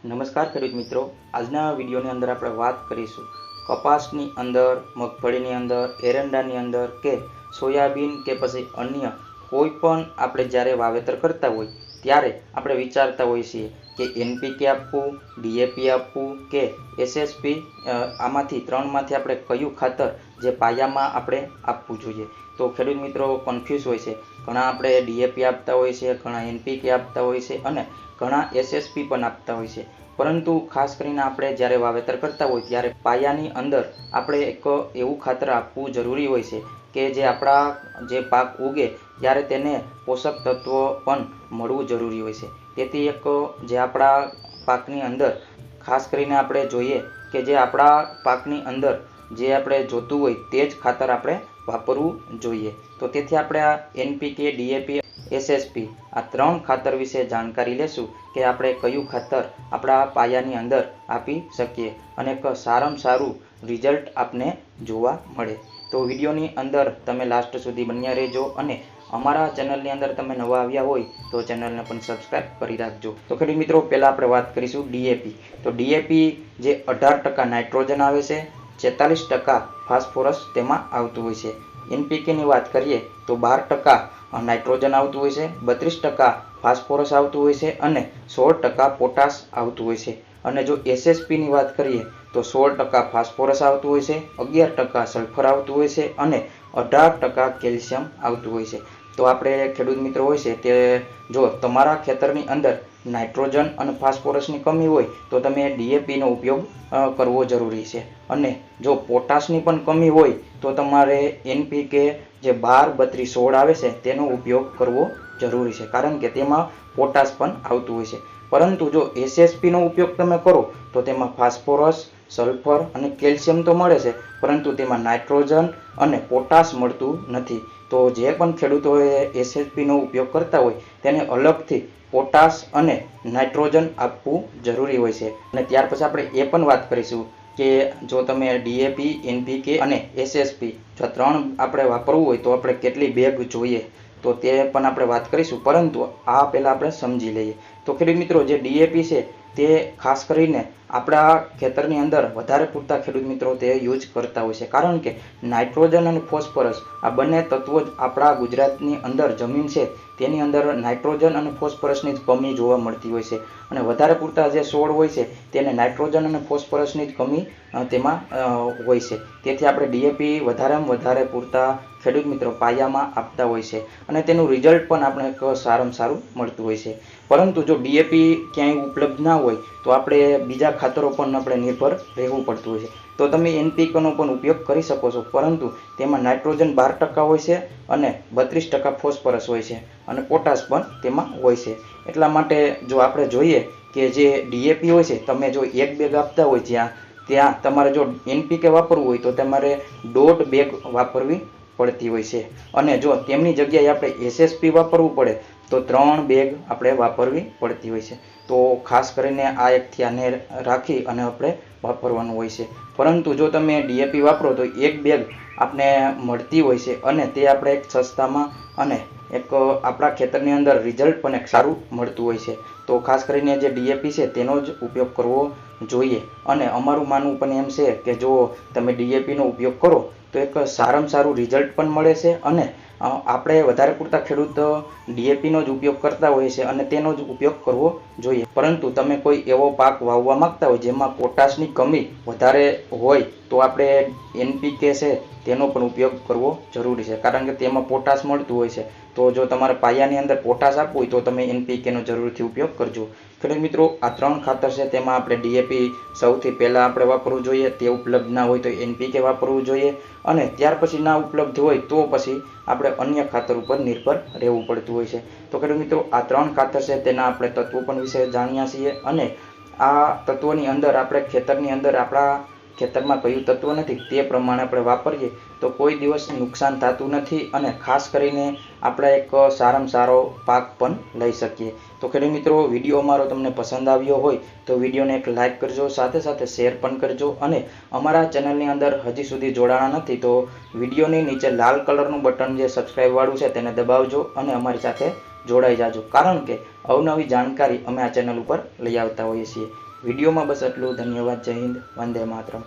નમસ્કાર ખેડૂત મિત્રો. આજના વિડીયોની અંદર આપણે વાત કરીશું કપાસની અંદર, મગફળીની અંદર, એરંડાની અંદર કે સોયાબીન કે પછી અન્ય કોઈ પણ આપણે જ્યારે વાવેતર કરતા હોય ત્યારે આપણે વિચારતા હોઈએ છીએ કે એનપીકે આપવું, ડીએપી આપવું કે એસએસપી આમાંથી ત્રણમાંથી આપણે કયું ખાતર જે પાયામાં આપણે આપવું જોઈએ? તો ખેડૂત મિત્રો કન્ફ્યુઝ હોય છે. ઘણા આપણે ડીએપી આપતા હોય છે, ઘણા એનપીકે આપતા હોય છે અને ઘણા એસએસપી પણ આપતા હોય છે. પરંતુ ખાસ કરીને આપણે જ્યારે વાવેતર કરતા હોય ત્યારે પાયાની અંદર આપણે એક એવું ખાતર આપવું જરૂરી હોય છે કે જે આપણા જે પાક ઉગે, ત્યારે તેને પોષક તત્વો પણ મળવું જરૂરી હોય છે. તેથી એક, જે આપણા પાકની અંદર, ખાસ કરીને આપણે જોઈએ કે જે આપણા પાકની અંદર જે આપણે જોતું હોય તે જ ખાતર આપણે વાપરવું જોઈએ. તો તેથી આપણે આ એનપીકે, ડીએપી, એસએસપી આ ત્રણ ખાતર વિશે જાણકારી લેશું કે આપણે કયું ખાતર આપણા પાયાની અંદર આપી શકીએ અને એક સારામાં સારું રિઝલ્ટ આપને જોવા મળે. તો વિડીયોની અંદર તમે લાસ્ટ સુધી બન્યા રહેજો અને અમારા ચેનલની અંદર તમે નવા આવ્યા હોય તો ચેનલને પણ સબસ્ક્રાઇબ કરી રાખજો. તો ખેડૂત મિત્રો, પહેલાં આપણે વાત કરીશું ડીએપી તો ડીએપી જે અઢાર ટકા નાઇટ્રોજન આવે છે, છેતાલીસ ટકા ફાસ્ફોરસ તેમાં આવતું હોય છે. એનપીકેની વાત કરીએ તો બાર ટકા નાઇટ્રોજન આવતું હોય છે, બત્રીસ ટકા ફાસ્ફોરસ આવતું હોય છે અને સોળ ટકા પોટાશ આવતું હોય છે. અને જો એસએસપીની વાત કરીએ તો સોળ ટકા ફાસ્ફોરસ આવતું હોય છે, અગિયાર ટકા સલ્ફર આવતું હોય છે અને અઢાર ટકા કેલ્શિયમ આવતું હોય છે. તો આપણે ખેડૂત મિત્રો હોય છે, તે જો તમારા ખેતરની અંદર નાઇટ્રોજન અને ફાસ્ફોરસની કમી હોય, તો તમે ડીએપીનો ઉપયોગ કરવો જરૂરી છે. અને જો પોટાશની પણ કમી હોય, તો તમારે એનપીકે જે બાર બત્રીસ સોળ આવે છે, તેનો ઉપયોગ કરવો જરૂરી છે, કારણ કે તેમાં પોટાશ પણ આવતું હોય છે. પરંતુ જો એસએસપીનો ઉપયોગ તમે કરો, તો તેમાં ફાસ્ફોરસ સલ્ફર અને કેલ્શિયમ તો મળે છે, પરંતુ તેમાં નાઇટ્રોજન અને પોટાશ મળતું નથી. તો જે પણ ખેડૂતોએ એસએસપીનો ઉપયોગ કરતા હોય, તેને અલગથી પોટાશ અને નાઇટ્રોજન આપવું જરૂરી હોય છે. અને ત્યાર પછી આપણે એ પણ વાત કરીશું કે જો તમે ડીએપી એનપીકે અને એસએસપી જો ત્રણ આપણે વાપરવું હોય, તો આપણે કેટલી બેગ જોઈએ? તો તે પણ આપણે વાત કરીશું, પરંતુ આ પહેલાં આપણે સમજી લઈએ. તો ખેડૂત મિત્રો, જે ડીએપી છે, તે ખાસ કરીને આપણા ખેતરની અંદર વધારે પૂરતા ખેડૂત મિત્રો તે યુઝ કરતા હોય છે. કારણ કે નાઇટ્રોજન અને ફોસ્ફરસ આ બંને તત્વો જ આપણા ગુજરાતની અંદર જમીન છે, તેની અંદર નાઇટ્રોજન અને ફોસ્ફરસની જ કમી જોવા મળતી હોય છે. અને વધારે પૂરતા જે છોડ હોય છે, તેને નાઇટ્રોજન અને ફોસ્ફરસની જ કમી તેમાં હોય છે. તેથી આપણે ડીએપી વધારેમાં વધારે પૂરતા ખેડૂત મિત્રો પાયામાં આપતા હોય છે. અને તેનું રિઝલ્ટ પણ આપણે સારામાં સારું મળતું હોય છે. પરંતુ જો ડીએપી ક્યાંય ઉપલબ્ધ ના હોય તો આપણે બીજા ખાતરો પણ આપણે નિર્ભર રહેવું પડતું હોય છે. તો તમે એનપીકેનો પણ ઉપયોગ કરી શકો છો, પરંતુ તેમાં નાઇટ્રોજન બાર ટકા હોય છે અને બત્રીસ ટકા ફોસ્ફરસ હોય છે અને પોટાશ પણ તેમાં હોય છે. એટલા માટે જો આપણે જોઈએ કે જે ડીએપી હોય છે, તમે જો એક બેગ આપતા હોય જ્યાં, ત્યાં તમારે જો એનપીકે વાપરવું હોય તો તમારે દોઢ બેગ વાપરવી પડતી હોય છે. અને જો તેમની જગ્યાએ આપણે એસએસપી વાપરવું પડે તો ત્રણ બેગ આપણે વાપરવી પડતી હોય છે. તો ખાસ કરીને આ એક ધ્યાને રાખી અને આપણે વાપરવાનું હોય છે. પરંતુ જો તમે ડીએપી વાપરો તો એક બેગ આપને મળતી હોય છે અને તે આપણે એક સસ્તામાં અને એક આપણા ખેતરની અંદર રિઝલ્ટ પણ એક સારું મળતું હોય છે. તો ખાસ કરીને જે ડીએપી છે તેનો જ ઉપયોગ કરવો જોઈએ. અને અમારું માનવું પણ એમ છે કે જો તમે ડીએપીનો ઉપયોગ કરો તો એક સારામાં સારું રિઝલ્ટ પણ મળે છે અને આપણે વધારે પૂરતા ખેડૂત ડીએપીનો જ ઉપયોગ કરતા હોઈએ છે અને તેનો જ ઉપયોગ કરવો જોઈએ. પરંતુ તમે કોઈ એવો પાક વાવવા માંગતા હોય જેમાં પોટાશની કમી વધારે હોય, તો આપણે એનપીકે છે તેનો પણ ઉપયોગ કરવો જરૂરી છે. કારણ કે તેમાં પોટાશ મળતું હોય છે. તો જો તમારે પાયાની અંદર પોટાશ આપવું હોય તો તમે એનપીકેનો જરૂરથી ઉપયોગ કરજો. ખેડૂત મિત્રો, આ ત્રણ ખાતર છે. તેમાં આપણે ડીએપી સૌથી પહેલાં આપણે વાપરવું જોઈએ. તે ઉપલબ્ધ ના હોય તો એનપીકે વાપરવું જોઈએ. અને ત્યાર પછી ના ઉપલબ્ધ હોય તો પછી આપણે અન્ય ખાતર ઉપર નિર્ભર રહેવું પડતું હોય છે. તો ખેડૂત મિત્રો, આ ત્રણ ખાતર છે. તેના આપણે તત્વો પણ વિશે જાણ્યા છીએ. અને આ તત્વોની અંદર આપણે ખેતરની અંદર આપણા ખેતરમાં કયું તત્વ નથી તે પ્રમાણે આપણે વાપરીએ તો કોઈ દિવસ નુકસાન થતું નથી અને ખાસ કરીને આપણે એક સારામાં સારો પાક પણ લઈ શકીએ. તો ખેડૂત મિત્રો, વીડિયો અમારો તમને પસંદ આવ્યો હોય તો વિડીયોને એક લાઇક કરજો, સાથે સાથે શેર પણ કરજો અને અમારા ચેનલની અંદર હજી સુધી જોડાણા નથી તો વિડીયોની નીચે લાલ કલરનું બટન જે સબસ્ક્રાઇબ વાળું છે તેને દબાવજો અને અમારી સાથે જોડાઈ જાજો. કારણ કે અવનવી જાણકારી અમે આ ચેનલ ઉપર લઈ આવતા હોઈએ છીએ. વિડીયોમાં બસ આટલું. ધન્યવાદ. જય હિન્દ. વંદે માતરમ.